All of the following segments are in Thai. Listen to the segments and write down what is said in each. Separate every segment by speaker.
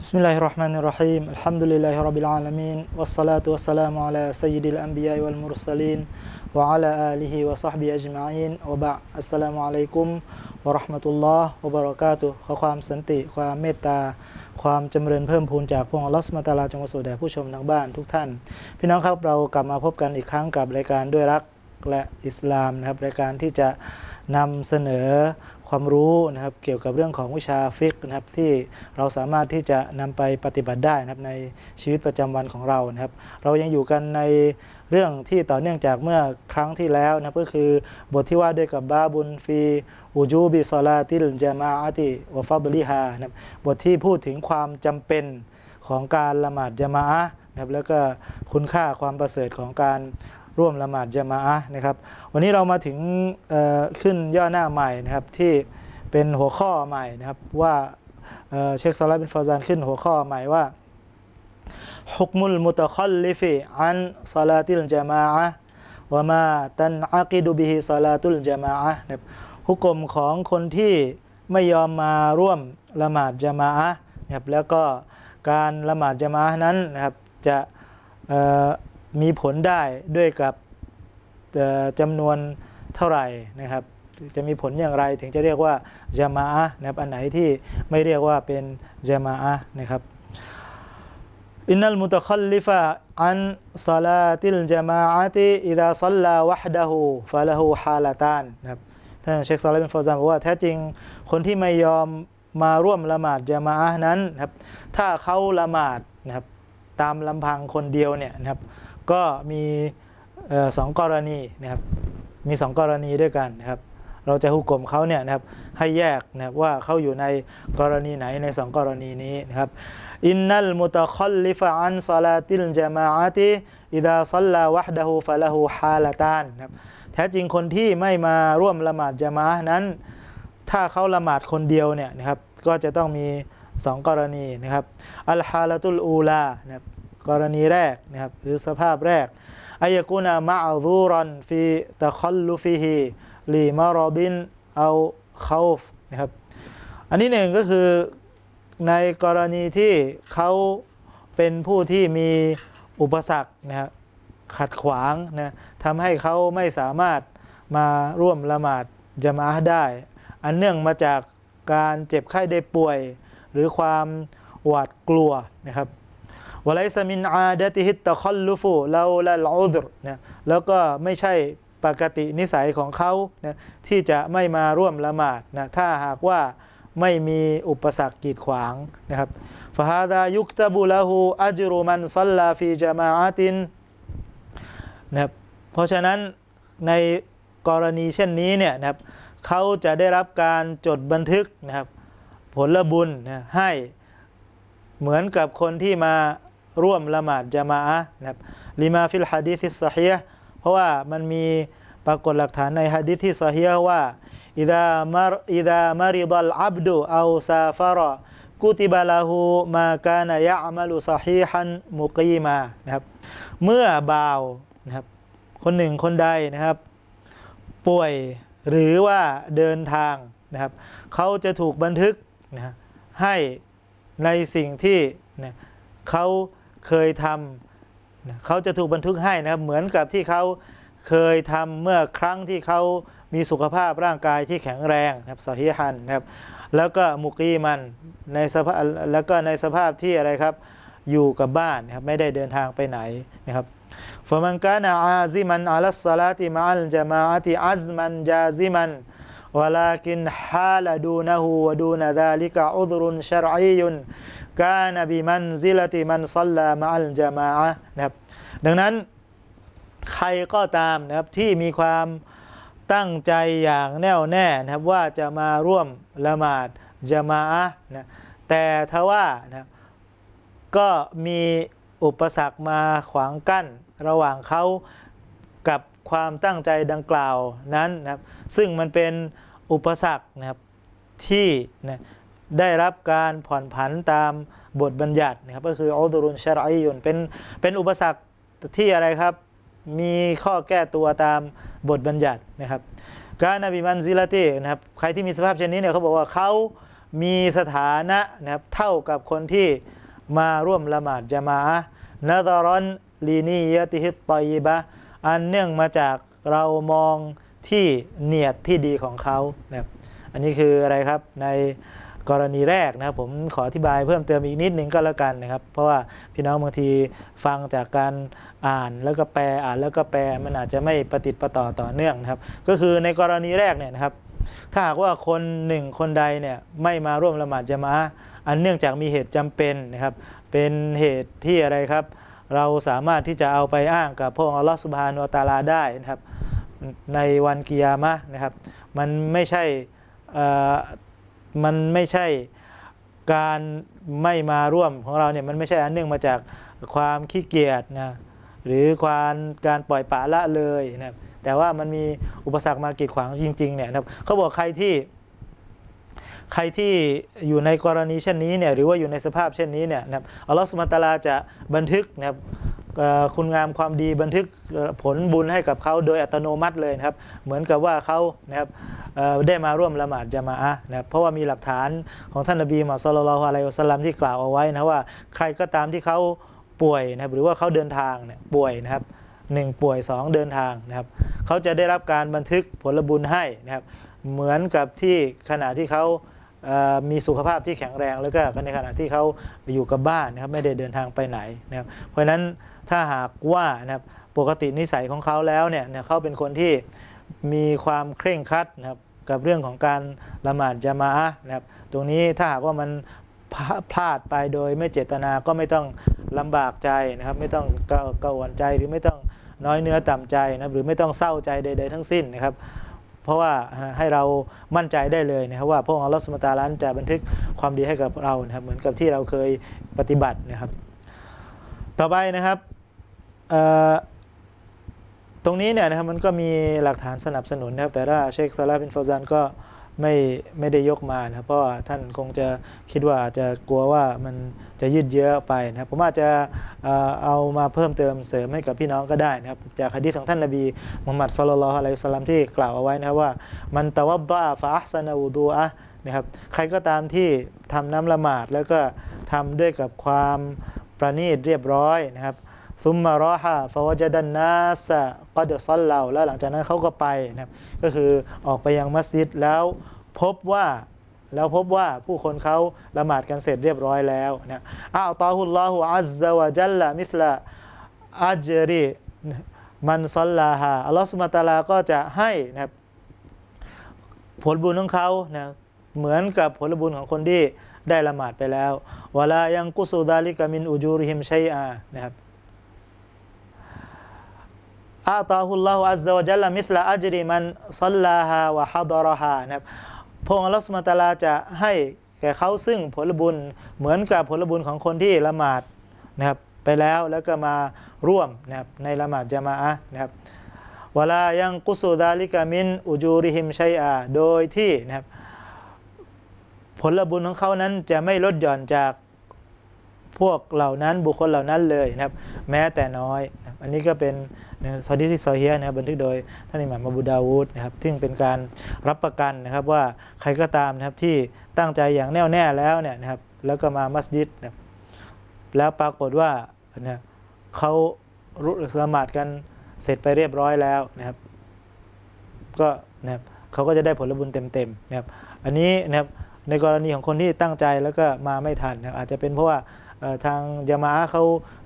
Speaker 1: بسم الله الرحمن الرحيم الحمد لله رب العالمين والصلاة والسلام على سيد الأنبياء والمرسلين وعلى آله وصحبه أجمعين وبعد السلام عليكم ورحمة الله وبركاته ขอความสันติ ความเมตตา ความจำเริญเพิ่มพูนจากพระองค์อัลลอฮฺสุบฮานะฮูวะตะอาลาจงมาสู่แด่ผู้ชมทางบ้านทุกท่าน พี่น้องครับเรากลับมาพบกันอีกครั้งกับรายการด้วยรัก และอิสลามนะครับรายการที่จะนำเสนอความรู้นะครับเกี่ยวกับเรื่องของวิชาฟิกนะครับที่เราสามารถที่จะนำไปปฏิบัติได้นะครับในชีวิตประจำวันของเรานะครับ เรายังอยู่กันในเรื่องที่ต่อเนื่องจากเมื่อครั้งที่แล้วนะก็คือบทที่ว่าด้วยกับบาบุนฟีอูจูบิซอลาติลจามาอติวะฟัดลิฮานะครับบทที่พูดถึงความจำเป็นของการละหมาดจามาอะนะครับแล้วก็คุณค่าความประเสริฐของการ ร่วมละหมาดจามาอะนะครับ วันนี้เรามาถึงขึ้นย่อหน้าใหม่นะครับที่เป็นหัวข้อใหม่นะครับว่าเชคซอลาบินฟาซานขึ้นหัวข้อใหม่ว่าฮุกมุลมุตะคอลลิฟิอันซาลาติลจามาอะห์วะมาตันอากิดุบิฮิซาลาตุลจามาอะนะครับฮุกมของคนที่ไม่ยอมมาร่วมละหมาดจามาอะนะครับแล้วก็การละหมาดจามาอะนั้นนะครับจะ มีผลได้ด้วยกับจำนวนเท่าไหร่นะครับ จะมีผลอย่างไรถึงจะเรียกว่าจามาอะนะครับอันไหนที่ไม่เรียกว่าเป็นจามาอะนะครับอินนัลมุตะคัลลิฟะอันซาลาติลจามาอะติอิดาซัลลาวะฮดะฮูฟะละฮูฮาลาตานนะครับท่านเชคซอลาบินฟาวซานบอกว่าแท้จริงคนที่ไม่ยอมมาร่วมละหมาดจามาอะนั้นนะครับถ้าเขาละหมาดนะครับตามลำพังคนเดียวเนี่ยนะครับ ก็มีสองกรณีนะครับมีสองกรณีด้วยกันนะครับเราจะหุกกลมเขาเนี่ยนะครับให้แยกนะครับว่าเขาอยู่ในกรณีไหนในสองกรณีนี้นะครับอินนัลมุตะคอลลิฟะอันซาลาติลจามาอะติอิดาซัลลาวะฮดะฮูฟะละฮูฮาลาตานนะครับแท้จริงคนที่ไม่มาร่วมละหมาดจามาอะนั้น ถ้าเขาละหมาดคนเดียวเนี่ยนะครับก็จะต้องมีสองกรณีนะครับอัลฮาลาตุลอูลานะครับ กรณีแรกนะครับหรือสภาพแรกอายกุนามะซูรันฟีตะคอลลุฟิฮิลีมารอดินเอาคาฟนะครับอันที่หนึ่งก็คือในกรณีที่เขาเป็นผู้ที่มีอุปสรรคนะครับขัดขวางนะทำให้เขาไม่สามารถมาร่วมละหมาดจามะห์ได้ อันเนื่องมาจากการเจ็บไข้ได้ป่วย หรือความหวาดกลัวนะครับ วะไลซามินอาดะติฮิตตะคอลลุฟูลาลาลอุดรนะแล้วก็ไม่ใช่ปกตินิสัยของเขานะที่จะไม่มาร่วมละหมาดนะถ้าหากว่าไม่มีอุปสรรคกีดขวางนะครับฟะฮาดายุกตะบุละหูอัจรุมันซัลลาฟีจามาอะตินนะครับเพราะฉะนั้นในกรณีเช่นนี้เนี่ยนะครับเขาจะได้รับการจดบันทึกนะครับ ผลบุญนะให้เหมือนกับคนที่มา ร่วมละหมาดจามาอะห์นะครับลิมาฟิลฮะดีซิสซอฮีฮ์เพราะว่ามันมีปรากฏหลักฐานในฮะดีษที่ซอฮีฮ์ว่าอิดามารอิดามาริดัลอับดุเอาซาฟาระกุติบะลาหูมากานยะมัลุซอฮีฮันมุกีมานะครับเมื่อบ่าวนะครับคนหนึ่งคนใดนะครับ ป่วยหรือว่าเดินทางนะครับเขาจะถูกบันทึกนะให้ในสิ่งที่นะเขา เคยทำนะเขาจะถูกบันทึกให้นะครับเหมือนกับที่เขาเคยทำเมื่อครั้งที่เขามีสุขภาพร่างกายที่แข็งแรงนะครับสอฮีฮันนะครับแล้วก็มุกีมันในสภาพแล้วก็ในสภาพที่อะไรครับอยู่กับบ้านนะครับไม่ได้เดินทางไปไหนนะครับ فمن كان عازما على الصلاة مع الجماعة عزما جازما ولكن حال دونه ودون ذلك عذر شرعي กานบีมันซิลติมันซัลลามะอัลจามะนะครับดังนั้นใครก็ตามนะครับที่มีความตั้งใจอย่างแน่วแน่นะครับว่าจะมาร่วมละหมาดจามะนะแต่ทว่านะก็มีอุปสรรคมาขวางกั้นระหว่างเขากับความตั้งใจดังกล่าวนั้นนะครับซึ่งมันเป็นอุปสรรคนะครับที่นะ ได้รับการผ่อนผันตามบทบัญญัตินะครับก็คืออัลดุรุนชรัยยุนเป็นเป็นอุปสรรคที่อะไรครับ มีข้อแก้ตัวตามบทบัญญัตินะครับ การนบีมันซิลาตีนะครับใครที่มีสภาพเช่นนี้เนี่ยเขาบอกว่าเขามีสถานะนะครับเท่ากับคนที่มาร่วมละหมาดจามาอะนาดารอนลีนียะติฮิตตอยบะอันเนื่องมาจากเรามองที่เนียดที่ดีของเขานะครับอันนี้คืออะไรครับใน กรณีแรกนะครับผมขออธิบายเพิ่มเติมอีกนิดนึงก็แล้วกันนะครับ เพราะว่าพี่น้องบางทีฟังจากการอ่านแล้วก็แปลอ่านแล้วก็แปลมันอาจจะไม่ประติดประต่อต่อเนื่องนะครับ ก็คือในกรณีแรกเนี่ยนะครับ ถ้าหากว่าคนหนึ่งคนใดเนี่ยไม่มาร่วมละหมาดจะมาอันเนื่องจากมีเหตุจำเป็นนะครับ เป็นเหตุที่อะไรครับ เราสามารถที่จะเอาไปอ้างกับพระองค์อัลลอฮฺสุบฮานุตาลาได้นะครับในวันกิยามะนะครับ มันไม่ใช่ มันไม่ใช่การไม่มาร่วมของเราเนี่ยมันไม่ใช่อันเนื่องมาจากความขี้เกียจนะหรือความการปล่อยปละละเลยนะครับแต่ว่ามันมีอุปสรรคมากีดขวางจริงๆเนี่ยนะครับเขาบอกใครที่ ใครที่อยู่ในกรณีเช่นนี้เนี่ยหรือว่าอยู่ในสภาพเช่นนี้เนี่ยนะครับอัลลอฮฺสุบฮาตาลาจะบันทึกนะครับ คุณงามความดีบันทึกผลบุญให้กับเขาโดยอัตโนมัติเลยนะครับ เหมือนกับว่าเขานะครับได้มาร่วมละหมาดจามาอะนะครับเพราะว่ามีหลักฐานของท่านนบีมุฮัมมัดศ็อลลัลลอฮุอะลัยฮิวะสัลลัมที่กล่าวเอาไว้นะว่าใครก็ตามที่เขาป่วยนะครับหรือว่าเขาเดินทางเนี่ยป่วยนะครับหนึ่งป่วยสองเดินทางนะครับเขาจะได้รับการบันทึกผลบุญให้นะครับเหมือนกับที่ขณะที่เขา มีสุขภาพที่แข็งแรงแล้วก็ในขณะที่เขาอยู่กับบ้านนะครับไม่ได้เดินทางไปไหนนะครับเพราะฉะนั้นถ้าหากว่านะครับปกตินิสัยของเขาแล้วเนี่ยเขาเป็นคนที่มีความเคร่งครัดนะครับกับเรื่องของการละหมาดจามานะครับตรงนี้ถ้าหากว่ามันพลาดไปโดยไม่เจตนาก็ไม่ต้องลำบากใจนะครับ ไม่ต้องกระกระวนใจหรือไม่ต้องน้อยเนื้อต่ำใจนะรหรือไม่ต้องเศร้าใจใด ๆ ทั้งสิ้นนะครับ เพราะว่าให้เรามั่นใจได้เลยนะครับว่าพระองค์อัลลอฮฺสุบฮานะฮูวะตาลาจะบันทึกความดีให้กับเรานะครับเหมือนกับที่เราเคยปฏิบัตินะครับ ต่อไปนะครับตรงนี้เนี่ยนะครับมันก็มีหลักฐานสนับสนุนนะครับแต่ว่าเชคซาลาบินฟอซานก็ ไม่ไม่ได้ยกมานะครับเพราะท่านคงจะคิดว่าอาจจะกลัวว่ามันจะยืดเยื้อไปนะครับผมอาจจะเอามาเพิ่มเติมเสริมให้กับพี่น้องก็ได้นะครับ จากฮะดีของท่านนบีมุฮัมมัดศ็อลลัลอฮุอะลัยฮิสลลัมที่กล่าวเอาไว้นะครับว่า มันตะวัดดะฟะอัพซานะวูดูอะนะครับใครก็ตามที่ทำน้ำละหมาดแล้วก็ทำด้วยกับความประณีตเรียบร้อยนะครับ ซุมมารอฮะฟาวจดันนาสะก็เดซอลเลาแล้วหลังจากนั้นเขาก็ไปนะครับก็คือออกไปยังมัสยิดแล้วพบว่าแล้วพบว่าผู้คนเขาละหมาดกันเสร็จเรียบร้อยแล้วนะอัลตอฮุลลอฮุอัซซะวะจัลละมิสละอัจรีมันซอลลาฮาอัลลอฮฺสุบฮาตาลาก็จะให้นะครับผลบุญของเขานะเหมือนกับผลบุญของคนที่ได้ละหมาดไปแล้ววลายังกุสุดาลิกามินอุจูริฮิมชัยอานะครับ อาตาฮุลลอฮุอัซซะวะจัลละมิสลาอัจริมันซัลลาฮาวะฮัดรอฮานะครับพระองค์อัลลอฮฺสุบฮาตาลาจะให้แก่เขาซึ่งผลบุญเหมือนกับผลบุญของคนที่ละหมาดนะครับไปแล้วแล้วก็มาร่วมนะครับในละหมาดจามาอะนะครับวลายังกุสุดาลิกามินอุจูริฮิมชัยอา โดยที่นะครับผลบุญของเขานั้นจะไม่ลดหย่อนจากพวกเหล่านั้นบุคคลเหล่านั้นเลยนะครับ แม้แต่น้อยนะอันนี้ก็เป็น นะซอดีที่ซอเฮียนะครับบันทึกโดยท่านอิหม่ามอบูดาวูดนะครับซึ่งเป็นการรับประกันนะครับว่าใครก็ตามนะครับที่ตั้งใจอย่างแน่วแน่แล้วเนี่ยนะครับแล้วก็มามัสยิดนะครับแล้วปรากฏว่านะเขารุละหมาดกันเสร็จไปเรียบร้อยแล้วนะครับ ก็นะครับเขาก็จะได้ผลบุญเต็มๆนะครับ อันนี้นะครับในกรณีของคนที่ตั้งใจแล้วก็มาไม่ทันนะครับอาจจะเป็นเพราะว่า ทางยามาอะห์เขา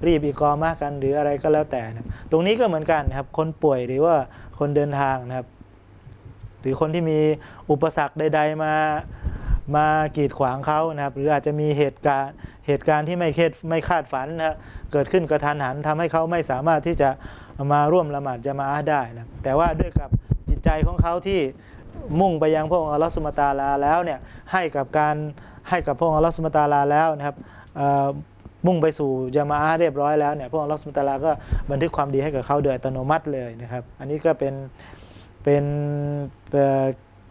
Speaker 1: รีบอีกอมากันหรืออะไรก็แล้วแต่นะตรงนี้ก็เหมือนกันนะครับ คนป่วยหรือว่าคนเดินทางนะครับ หรือคนที่มีอุปสรรคใด ๆ มามากีดขวางเขานะครับ หรืออาจจะมีเหตุการณ์เหตุการณ์ที่ไม่เคดไม่คาดฝันนะครับเกิดขึ้นกระทันหันทำให้เขาไม่สามารถที่จะมาร่วมละหมาดจะมาอะห์ได้นะแต่ว่าด้วยกับจิตใจของเขาที่มุ่งไปยังพระองค์อัลลอฮฺสุบฮาตาลาแล้วเนี่ยให้กับการ ให้กับพระองค์อัลลอฮฺสุบฮาตาลาแล้วนะครับมุ่งไปสู่จามาอะห์เรียบร้อยแล้วเนี่ยพระองค์อัลลอฮฺสุบฮาตาลาก็บันทึกความดีให้กับเขาโดยอัตโนมัติเลยนะครับ อันนี้ก็เป็นเป็น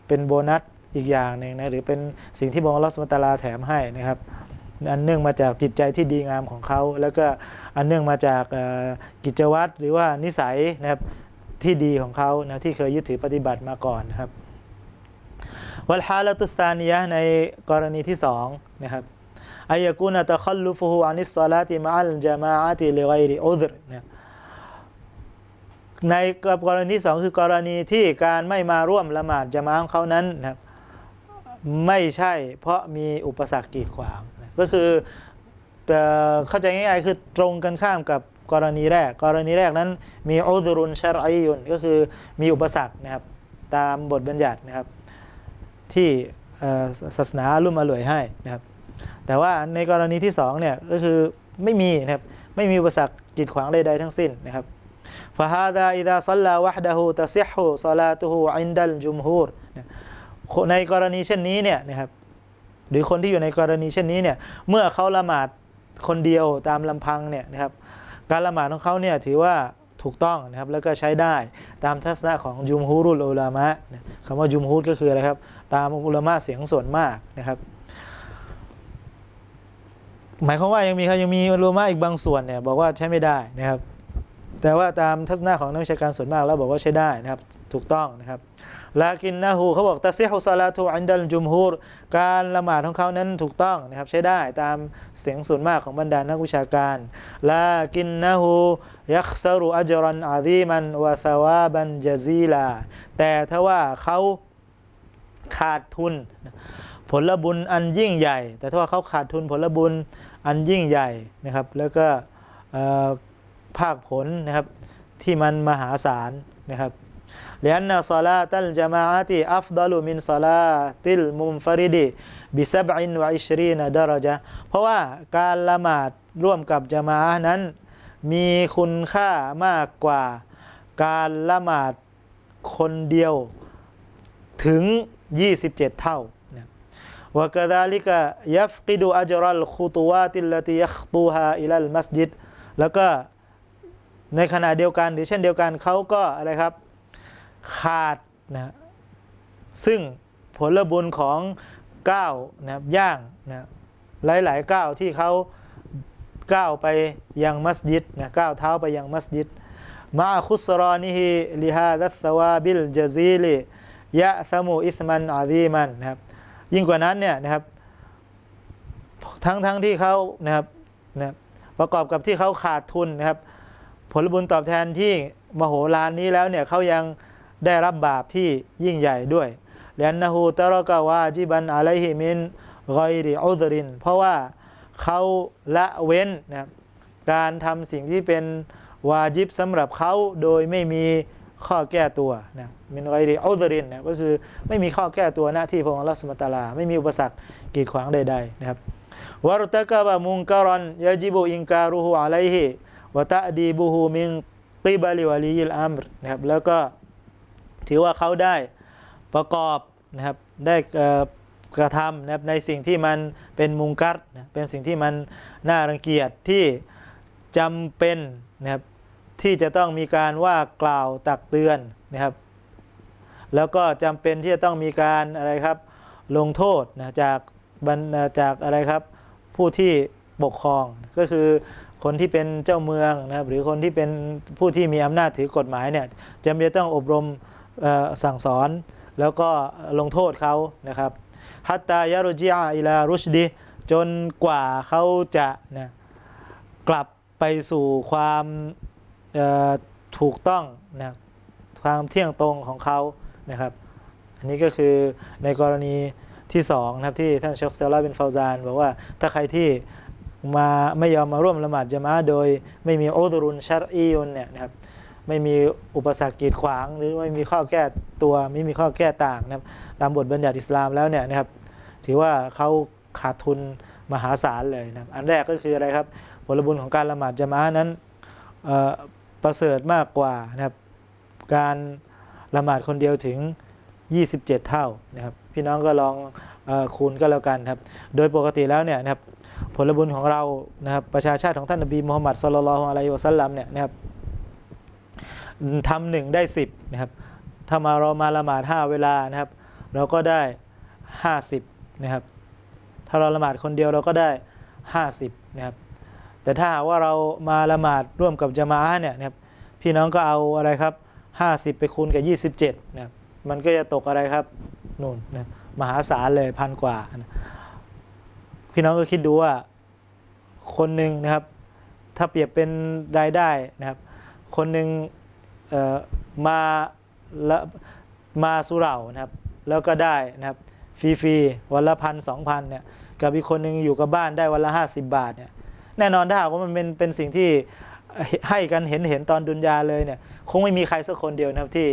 Speaker 1: เป็นโบนัสอีกอย่างหนึ่งนะหรือเป็นสิ่งที่พระองค์อัลลอฮฺสุบฮาตาลาแถมให้นะครับอันเนื่องมาจากจิตใจที่ดีงามของเขา แล้วก็อันเนื่องมาจากกิจวัตรหรือว่านิสัยนะครับที่ดีของเขานะที่เคยยึดถือปฏิบัติมาก่อนนะครับ วัลฮาลตุสตานียะในกรณีที่สองนะครับอายกุนตะคัลลุฟุฮุอานิสซาลาติมะอัลจามาอะติลิไกริอุซรนะในกรณีที่สองคือกรณีที่การไม่มาร่วมละหมาดจะมาของเขานั้นนะครับไม่ใช่เพราะมีอุปสรรคกีดขวางก็คือเข้าใจง่ายๆคือตรงกันข้ามกับกรณีแรก กรณีแรกนั้นมีอุซรุนชารอียุนก็คือมีอุปสรรคนะครับตามบทบัญญัตินะครับ ที่ศาสนาลุ่มอร่วยให้นะครับ แต่ว่าในกรณีที่2เนี่ยก็คือไม่มีนะครับไม่มีประสักจิตขวางใดๆทั้งสิ้นนะครับฟาฮาดาอิดาซัลลาวะฮดะฮูตะซิฮูซาลาตุฮูอินดัลจุมฮูรในกรณีเช่นนี้เนี่ยนะครับหรือคนที่อยู่ในกรณีเช่นนี้เนี่ยเมื่อเขาละหมาดคนเดียวตามลำพังเนี่ยนะครับการละหมาดของเขาเนี่ยถือว่าถูกต้องนะครับแล้วก็ใช้ได้ตามทัศนะของยุมฮูรุลอุลามะคำว่ายุมฮูดก็คืออะไรครับ ตามอุลามะเสียงส่วนมากนะครับ หมายความว่ายังมีครับยังมีอุลามะอีกบางส่วนเนี่ยบอกว่าใช้ไม่ได้นะครับ แต่ว่าตามทัศนะของนักวิชาการส่วนมากแล้วบอกว่าใช้ได้นะครับถูกต้องนะครับลากินนะฮูเขาบอกตะซิฮุซาลาตูอันดัลจุมฮูรการละหมาดของเขานั้นถูกต้องนะครับ ใช้ได้ตามเสียงส่วนมากของบรรดานักวิชาการลากินนะฮูยักซารุอัจรันอาซีมันวะซาวาบันจาซีลาแต่ถ้าว่าเขา ขาดทุน ผลบุญอันยิ่งใหญ่ แต่ถ้าเขาขาดทุนผลบุญอันยิ่งใหญ่นะครับ แล้วก็ภาคผลนะครับที่มันมหาศาลนะครับเลียนนะซาลาตัลจามาอะติอัฟดัลุมินซาลาติลมุมฟาริดีบิซับอินวะอิชรีนดารจาเพราะว่าการละหมาดร่วมกับจามาอะนั้น มีคุณค่ามากกว่าการละหมาดคนเดียวถึง 27 เท่าว่ากะดาลิกะยัฟกิดูอัจรัลคูตูวาติลติยัคตูฮาอิลัลมัสยิดแล้วก็ในขณะเดียวกันหรือเช่นเดียวกันเขาก็อะไรครับ ขาดนะซึ่งผลบุญของก้าวนะย่างนะหลายๆก้าวที่เขาก้าวไปยังมัสยิดนะก้าวเท้าไปยังมัสยิดมาคุสรอนิฮิลิฮาดัสวาบิลจาซีลิ ยะซามูอิสมันอาซีมันนะครับยิ่งกว่านั้นเนี่ยนะครับทั้งทั้งที่เขานะครับนะประกอบกับที่เขาขาดทุนนะครับ ผลบุญตอบแทนที่มโหฬารนี้แล้วเนี่ยเขายังได้รับบาปที่ยิ่งใหญ่ด้วยเลนนะฮูตะรกะวาจิบันอะไลฮิมินกอยริอุซริน เพราะว่าเขาละเว้นนะการทำสิ่งที่เป็นวาจิบสำหรับเขาโดยไม่มี ข้อแก้ตัวนะมินกอยริอุซรินนะก็คือไม่มีข้อแก้ตัวหน้าที่พระองค์อัลลอฮฺสุลตาลา ไม่มีอุปสรรคกีดขวางใดๆนะครับวารุตะกะบะมุงการอนยาจิบุอินการุฮูอะลัยฮิวะตะดีบุฮูมินกิบาลิวาลียิลอัมรนะครับแล้วก็ถือว่าเขาได้ประกอบนะครับได้กระทำนะครับในสิ่งที่มันเป็นมุงกัดนะเป็นสิ่งที่มันน่ารังเกียจที่จำเป็นนะครับ ที่จะต้องมีการว่ากล่าวตักเตือนนะครับ แล้วก็จำเป็นที่จะต้องมีการอะไรครับ ลงโทษนะจากบรรจากอะไรครับ ผู้ที่ปกครองก็คือคนที่เป็นเจ้าเมืองนะครับหรือคนที่เป็นผู้ที่มีอำนาจถือกฎหมายเนี่ยจำเป็นต้องอบรมสั่งสอน แล้วก็ลงโทษเขานะครับฮัตตายารุจิอาอิลารุชดีจนกว่าเขาจะนะกลับไปสู่ความ ถูกต้องนะความเที่ยงตรงของเขานะครับ อันนี้ก็คือในกรณีที่สองนะครับที่ท่านเชคเซลลาบินฟาวซานบอกว่าถ้าใครที่มาไม่ยอมมาร่วมละหมาดจะมาโดยไม่มีโอตรุนชารอียุนเนี่ยนะครับไม่มีอุปสรรคกีดขวาง หรือไม่มีข้อแก้ตัวไม่มีข้อแก้ต่างนะครับตามบทบัญญัติอิสลามแล้วเนี่ยนะครับถือว่าเขาขาดทุนมหาศาลเลยนะครับอันแรกก็คืออะไรครับ ผลบุญของการละหมาดจะมานั้น ประเสริฐมากกว่านะครับ การละหมาดคนเดียวถึง 27 เท่านะครับ พี่น้องก็ลองอคูณก็แล้วกันครับ โดยปกติแล้วเนี่ยนะครับผลบุญของเรานะครับประชาชาติของท่านนบีมุฮัมมัดสุลลัลลอฮุอะลัยฮิวะสัลลัมเนี่ยนะครับทำหนึ่งได้สิบนะครับถ้ามาเรามาละหมาดห้าเวลานะครับ เราก็ได้ห้าสิบนะครับถ้าเราละหมาดคนเดียวเราก็ได้ห้าสิบนะครับ แต่ถ้าว่าเรามาละหมาดร่วมกับจามาเนี่ยนะครับพี่น้องก็เอาอะไรครับ 50 ไปคูณกับ 27นะมันก็จะตกอะไรครับนู่นนะมหาศาลเลยพันกว่านะพี่น้องก็คิดดูว่าคนหนึ่งนะครับ ถ้าเปรียบเป็นรายได้นะครับ คนหนึ่งมาละมาสุเหร่านะครับ แล้วก็ได้นะครับฟรีๆวันละพันสองพันเนี่ยกับอีกคนหนึ่งอยู่กับบ้านได้วันละห้าสิบบาทเนี่ย แน่นอนถ้าหากว่ามันเป็นเป็นสิ่งที่ให้กันเห็นเห็นตอนดุนยาเลยเนี่ยคงไม่มีใครสักคนเดียวนะครับที่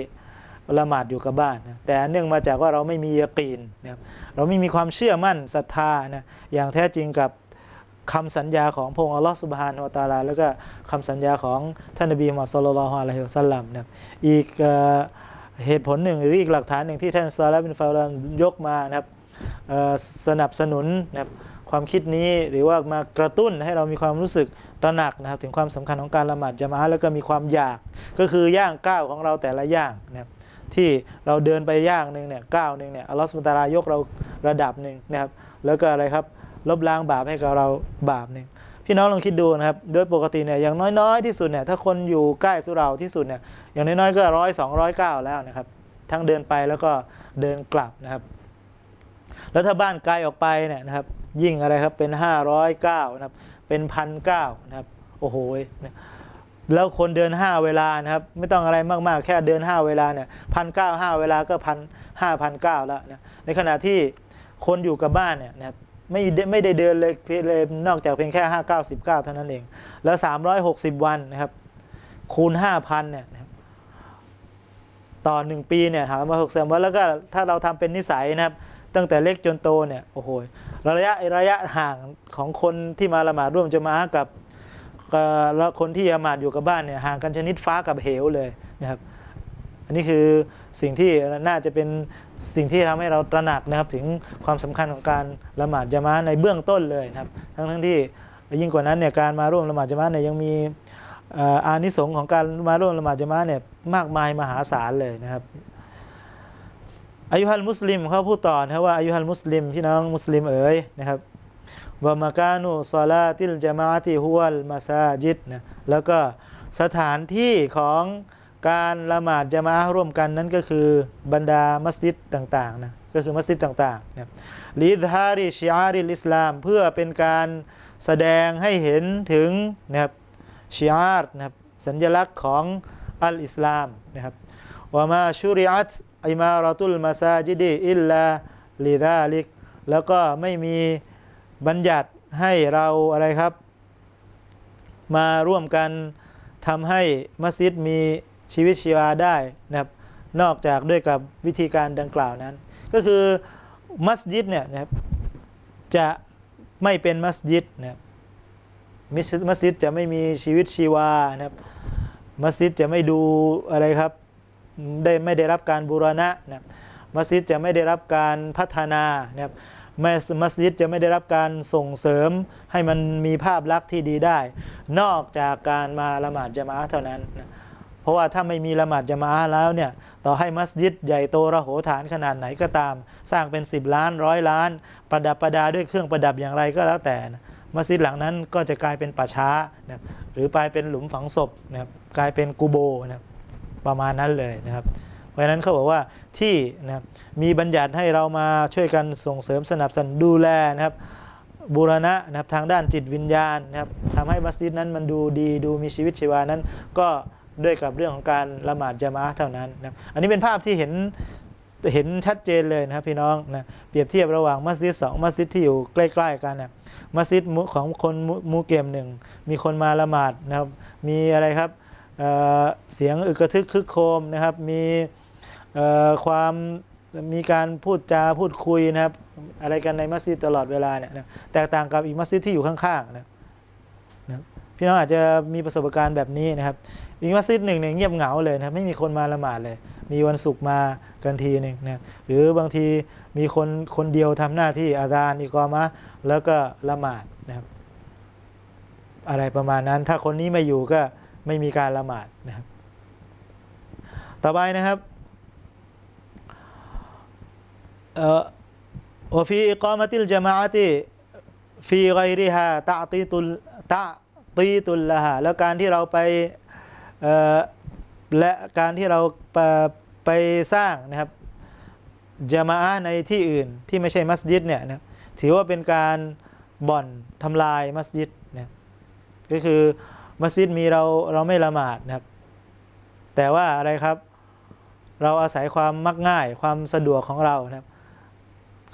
Speaker 1: ละหมาดอยู่กับบ้านนะแต่เนื่องมาจากว่าเราไม่มียากีนนะครับเราไม่มีความเชื่อมั่นศรัทธานะอย่างแท้จริงกับคำสัญญาของพระองค์อัลลอฮฺสุบฮานอัลตาลา แล้วก็คำสัญญาของท่านนบีมุฮัมมัดสุลลัลลอฮุอะลัยฮิวะสัลลัมนะครับอีกเหตุผลหนึ่งหรืออีกหลักฐานหนึ่งที่ท่านซาลาบินฟาลานยกมานะครับสนับสนุนนะครับ ความคิดนี้หรือว่ามากระตุ้นให้เรามีความรู้สึกตระหนักนะครับ ถึงความสำคัญของการละหมาดจะมาอะแล้วก็มีความอยาก ก็คือย่างก้าวของเราแต่ละย่างนะครับที่เราเดินไปย่างหนึ่งเนี่ยก้าวหนึ่งเนี่ยอัลลอฮฺสุบตาลายกเราระดับหนึ่งนะครับ แล้วก็อะไรครับลบล้างบาปให้กับเราบาปหนึ่งพี่น้องลองคิดดูนะครับ โดยปกติเนี่ยอย่างน้อยๆที่สุดเนี่ยถ้าคนอยู่ใกล้สุเหราที่สุดเนี่ยอย่างน้อยๆก็ร้อยสองร้อยเก้าแล้วนะครับ ทั้งเดินไปแล้วก็เดินกลับนะครับ แล้วถ้าบ้านไกลออกไปเนี่ยนะครับ ยิ่งอะไรครับเป็นห้าร้อยเก้านะครับเป็นพันเก้านะครับโอ้โหนะแล้วคนเดินห้าเวลานะครับ ไม่ต้องอะไรมากๆ แค่เดินห้าเวลาเนี่ยพันเก้าห้าเวลาก็พันห้าพันเก้าแล้วนะในขณะที่คนอยู่กับบ้านเนี่ยนะครับไม่ได้ไม่ได้เดินเลยเพียงเลยนอกจากเพียงแค่ 5 9 19 เท่านั้นเอง แล้ว 360 วันนะครับ คูณ 5,000เนี่ยนะครับต่อ 1 ปีเนี่ยถามว่า60วันแล้วก็ถ้าเราทำเป็นนิสัยนะครับ ตั้งแต่เล็กจนโตเนี่ยโอ้โหระยะระยะห่างของคนที่มาละหมาดร่วมจะมากับแล้วคนที่ละหมาดอยู่กับบ้านเนี่ยห่างกันชนิดฟ้ากับเหวเลยนะครับอันนี้คือสิ่งที่น่าจะเป็นสิ่งที่ทำให้เราตระหนักนะครับ ถึงความสำคัญของการละหมาดจะมาในเบื้องต้นเลยนะครับ ทั้งทั้งที่ยิ่งกว่านั้นเนี่ยการมาร่วมละหมาดจะมาเนี่ยยังมีเอ่ออานิสงส์ของการมาร่วมละหมาดจะมาเนี่ยมากมายมหาศาลเลยนะครับ อายุฮัลมุสลิมเขาพูดต่อนะครับว่าอายุฮัลมุสลิมพี่น้องมุสลิมเอ๋ยนะครับว่ามากานูซอลาติลจามาติฮุวัลมาซาจิดนะแล้วก็สถานที่ของการละหมาดจะมาร่วมกันนั้นก็คือบรรดามัสยิดต่างๆนะก็คือมัสยิดต่างๆนะครับลิดฮาริชิอาริลิสลาม เพื่อเป็นการแสดงให้เห็นถึงนะครับชิอาร์นะครับสัญลักษณ์ของอัลอิสลามนะครับว่ามาชุริอัต อิมาราตุลมาซาจิดีอิลลาลิดาลิก แล้วก็ไม่มีบัญญัติให้เราอะไรครับ มาร่วมกันทำให้มัสยิดมีชีวิตชีวาได้นะครับนอกจากด้วยกับวิธีการดังกล่าวนั้น ก็คือมัสยิดเนี่ยนะครับจะไม่เป็นมัสยิดนะครับมิสมัสยิดจะไม่มีชีวิตชีวานะครับ มัสยิดจะไม่ดูอะไรครับ ได้ไม่ได้รับการบูรณะนะมัสยิดจะไม่ได้รับการพัฒนานะครับมัสมัสยิดจะไม่ได้รับการส่งเสริมให้มันมีภาพลักษณ์ที่ดีได้ นอกจากการมาละหมาดจะมาเท่านั้นนะเพราะว่าถ้าไม่มีละหมาดจะมาแล้วเนี่ยต่อให้มัสยิดใหญ่โตระโหฐานขนาดไหนก็ตาม สร้างเป็น 10 ล้านร้อยล้าน ประดับประดาด้วยเครื่องประดับอย่างไรก็แล้วแต่นะมัสยิดหลังนั้นก็จะกลายเป็นป่าช้านะหรือกลายเป็นหลุมฝังศพนะกลายเป็นกูโบนะครับ ประมาณนั้นเลยนะครับ เพราะฉะนั้นเขาบอกว่าที่นะมีบัญญัติให้เรามาช่วยกันส่งเสริมสนับสนุนดูแลนะครับบูรณะนะครับทางด้านจิตวิญญาณนะครับทำให้มัสยิดนั้นมันดูดีดูมีชีวิตชีวานั้น ก็ด้วยกับเรื่องของการละหมาดจะมาเท่านั้นนะครับอันนี้เป็นภาพที่เห็นเห็นชัดเจนเลยนะครับพี่น้องนะเปรียบเทียบระหว่างมัสยิดสองมัสยิดที่อยู่ใกล้ ๆ กันนะมัสยิดของคนมุมูเกมหนึ่งมีคนมาละหมาดนะครับมีอะไรครับ เสียงอึกกระทึกคึกโครมนะครับ มีความมีการพูดจาพูดคุยนะครับ อะไรกันในมัสยิดตลอดเวลาเนี่ยนะแตกต่างกับอีกมัสยิดที่อยู่ข้างๆนะนะพี่น้องอาจจะมีประสบการณ์แบบนี้นะครับ อีกมัสยิดหนึ่งเนี่ยเงียบเหงาเลยนะครับไม่มีคนมาละหมาดเลย มีวันศุกร์มากันทีหนึ่งนะหรือบางทีมีคนคนเดียวทำหน้าที่อาจารย์อีกอมะแล้วก็ละหมาดนะครับ อะไรประมาณนั้น ถ้าคนนี้ไม่อยู่ก็ ไม่มีการละหมาดนะครับ ต่อไปนะครับเอ่อวฟีอิกามัติลจมาอะติฟีไกริฮาตะตีตุลตะตีตุลละฮาแล้วการที่เราไปเอ่อและการที่เราไปสร้างนะครับจามะอะในที่อื่นที่ไม่ใช่มัสยิดเนี่ยนะถือว่าเป็นการบ่อนทำลายมัสยิดนะก็คือ มัสยิดมีเราเราไม่ละหมาดนะครับ แต่ว่าอะไรครับ เราอาศัยความมักง่ายความสะดวกของเรานะครับ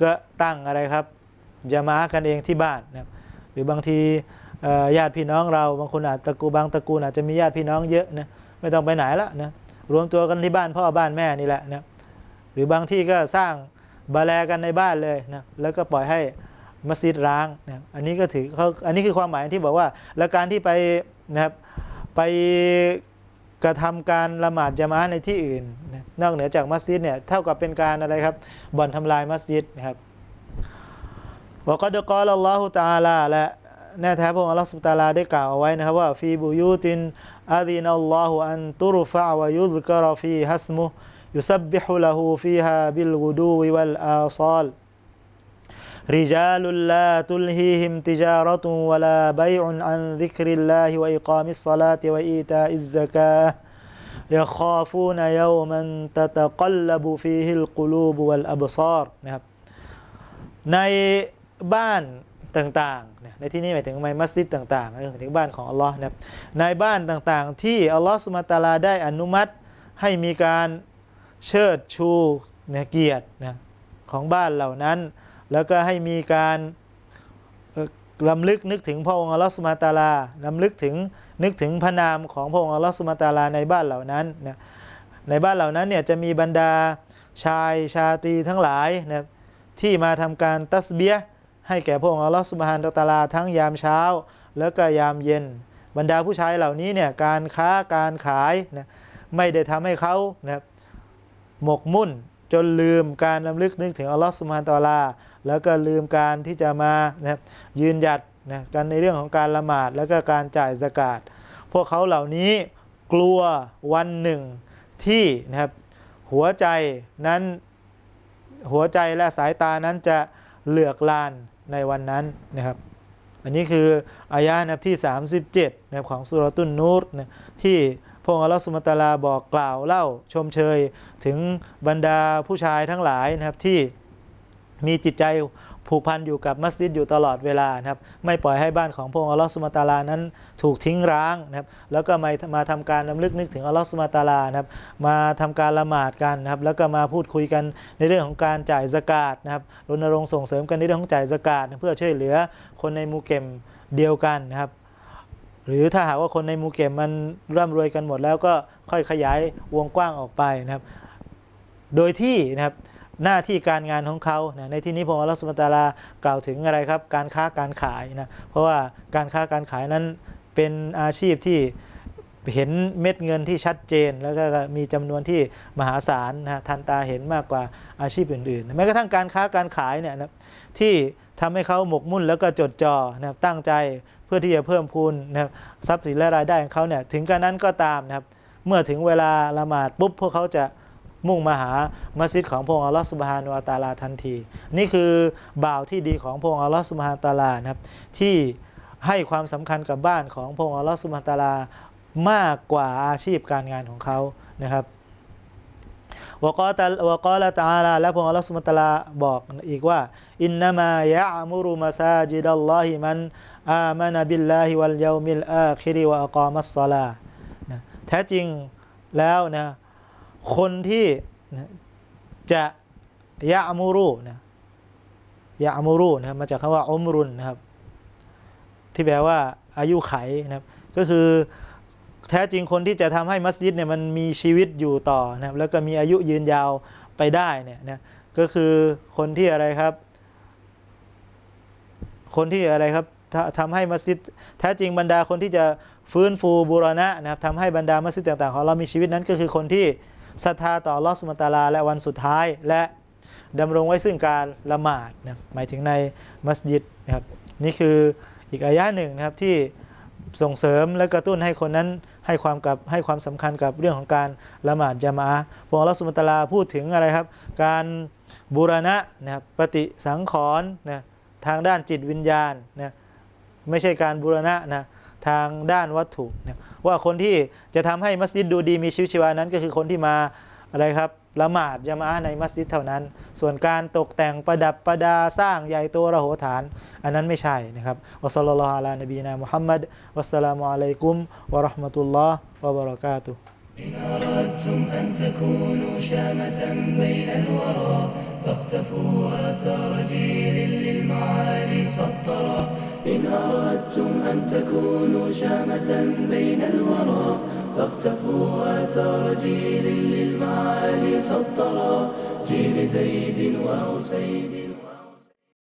Speaker 1: ก็ตั้งอะไรครับจะมากันเองที่บ้านนะครับ หรือบางทีญาติพี่น้องเราบางคนอาจตระกูลบางตระกูลอาจจะมีญาติพี่น้องเยอะนะไม่ต้องไปไหนละนะรวมตัวกันที่บ้านพ่อบ้านแม่นี่แหละนะหรือบางที่ก็สร้างบาแลกันในบ้านเลยนะแล้วก็ปล่อยให้มัสยิดร้างนะอันนี้ก็ถือเขาอันนี้คือความหมายที่บอกว่าและการที่ไป นะครับไปกระทำการละหมาดจามะในที่อื่น นอกเหนือจากมัสยิดเนี่ยเท่ากับเป็นการอะไรครับบ่อนทำลายมัสยิดนะครับวก็ดกอลลอฮุตาลาและแน่แท้พระองค์อัลลอฮฺสุบตาลาได้กล่าวเอาไว้นะครับว่าฟีบูยูตินอาดีนัลลอฮุอันตุรฟะวยุซกรฟีฮัสมุยุซับบิฮุละฮูฟีฮาบิลกุดูวัลอาซ าล رجال لا تلهيهم تجارة ولا بيع عن ذكر الله وإقام الصلاة وإيتاء الزكاة يخافون يوما تتقلب فيه القلوب والأبصار นะครับ ในบ้านต่างๆเนี่ยในที่นี้หมายถึงในมัสยิดต่างๆหมายถึงบ้านของอัลลอฮ์นะครับในบ้านต่างๆ ที่อัลลอฮ์สุลตานตะอาลาได้อนุมัติให้มีการเชิดชูเนี่ยเกียรตินะของบ้านเหล่านั้น แล้วก็ให้มีการลำลึกนึกถึงพระองค์อัลลอฮ์สุลตาตาลาลำลึกถึงนึกถึงพระนามของพระองค์อัลลอฮ์สุลตาตาลาในบ้านเหล่านั้นนะในบ้านเหล่านั้นเนี่ยจะมีบรรดาชายชาตรีทั้งหลายนะที่มาทำการตัสเบียให้แก่พระองค์อัลลอฮฺสุบฮานตะอาลาทั้งยามเช้า แล้วก็ยามเย็น บรรดาผู้ชายเหล่านี้เนี่ยการค้าการขายนะไม่ได้ทำให้เขานะหมกมุ่น จนลืมการนำลึกนึกถึงอัลลอฮฺสุบฮานตอาลา แล้วก็ลืมการที่จะมานะยืนหยัดนะกันในเรื่องของการละหมาดแล้วก็การจ่ายสกาดพวกเขาเหล่านี้กลัววันหนึ่งที่นะครับหัวใจนั้นหัวใจและสายตานั้นจะเหลือกลานในวันนั้นนะครับ อันนี้คืออายะห์นะที่ 37นะครับของสุรตุนนูรนะที่ พระองค์อัลลอฮฺสุลตาตาลาบอกกล่าวเล่าชมเชยถึงบรรดาผู้ชายทั้งหลายนะครับที่มีจิตใจผูกพันอยู่กับมัสยิดอยู่ตลอดเวลานะครับไม่ปล่อยให้บ้านของพระองค์อัลลอฮฺสุลตาตาลานั้นถูกทิ้งร้างนะครับแล้วก็มามาทำการนำลึกนึกถึงอัลลอฮฺสุลตาตาลานะครับมาทำการละหมาดกันนะครับแล้วก็มาพูดคุยกันในเรื่องของการจ่ายสกาดนะครับรณรงค์ส่งเสริมกันในเรื่องของจ่ายสกาดเพื่อช่วยเหลือคนในหมูเก็มเดียวกันนะครับ หรือถ้าหากว่าคนในมูเก็มมันร่ำรวยกันหมดแล้วก็ค่อยขยายวงกว้างออกไปนะครับ โดยที่นะครับหน้าที่การงานของเขานะในที่นี้พระองค์อัลลอฮฺสุบตาลากล่าวถึงอะไรครับ การค้าการขายนะเพราะว่าการค้าการขายนั้นเป็นอาชีพที่เห็นเม็ดเงินที่ชัดเจน แล้วก็มีจำนวนที่มหาศาลนะทันตาเห็นมากกว่าอาชีพอื่นๆแม้กระทั่งการค้าการขายเนี่ยนะที่ทำให้เขาหมกมุ่นแล้วก็จดจ่อนะครับตั้งใจ พื่อที่จะเพิ่มพูนนะครับทรัพย์สินและรายได้ของเขาเนี่ยถึงกระนั้นก็ตามนะครับเมื่อถึงเวลาละหมาดปุ๊บพวกเขาจะมุ่งมาหามัสยิดของพระองค์อัลลอฮฺสุบฮานุวะตาลาทันที นี่คือบ่าวที่ดีของพระองค์อัลลอฮฺสุบฮานุวะตาลานะครับที่ให้ความสำคัญกับบ้านของพระองค์อัลลอฮฺสุบฮานุวะตาลามากกว่าอาชีพการงานของเขานะครับวกอตวกอละตาลาและพระองค์อัลลอฮฺสุบฮานุวะตาลาบอกอีกว่าอินนามายะมุรุมาซาจิดัลลอฮิมัน อามานะบิลลาฮิวัลยามิลอาคิริวะอักามัสซอลาแท้จริงแล้วนะคนที่จะยะมูรุนะยะมูรุนะมาจากคำว่าอมรุนนะครับ ที่แปลว่าอายุไขนะครับ ก็คือแท้จริงคนที่จะทำให้มัสยิดเนี่ยมันมีชีวิตอยู่ต่อนะครับ แล้วก็มีอายุยืนยาวไปได้เนี่ยนะก็คือคนที่อะไรครับ คนที่อะไรครับ ททำให้มัสยิดแท้จริงบรรดาคนที่จะฟื้นฟูบูรณะนะครับทำให้บรรดามัสยิดต่างๆ ของเรามีชีวิตนั้นก็คือคนที่ศรัทธาต่อลอสุบฮาตาลา และวันสุดท้ายและดำรงไว้ซึ่งการละหมาดนะหมายถึงในมัสยิดนะครับนี่คืออีกอายะหนึ่งนะครับที่ส่งเสริมและกระตุ้นให้คนนั้นให้ความกับให้ความสำคัญกับเรื่องของการละหมาดจามะห์พองลอสุบฮาตาลาพูดถึงอะไรครับ การบูรณะนะครับปฏิสังขรณ์นะทางด้านจิตวิญญาณนะ ไม่ใช่การบูรณะนะ ทางด้านวัตถุเนี่ยว่าคนที่จะทำให้มัสยิดดูดีมีชีวิตชีวานั้น ก็คือคนที่มาอะไรครับละหมาดจะมาอะห์ในมัสยิดเท่านั้น ส่วนการตกแต่งประดับประดาสร้างใหญ่โตระโหฐาน อันนั้นไม่ใช่นะครับวะซัลลัลลอฮุอะลานบีนามุฮัมมัดวัสสลามุอะลัยกุมวะเราะห์มะตุลลอฮ์วะบะเราะกาตุฮ์
Speaker 2: إن أردتم أن تكونوا شامة بين الورى فاقتفوا آثار جيل للمعالي سطرا إن أردتم أن تكونوا شامة بين الورى فاقتفوا آثار جيل للمعالي سطرا جيل زيد وأسيد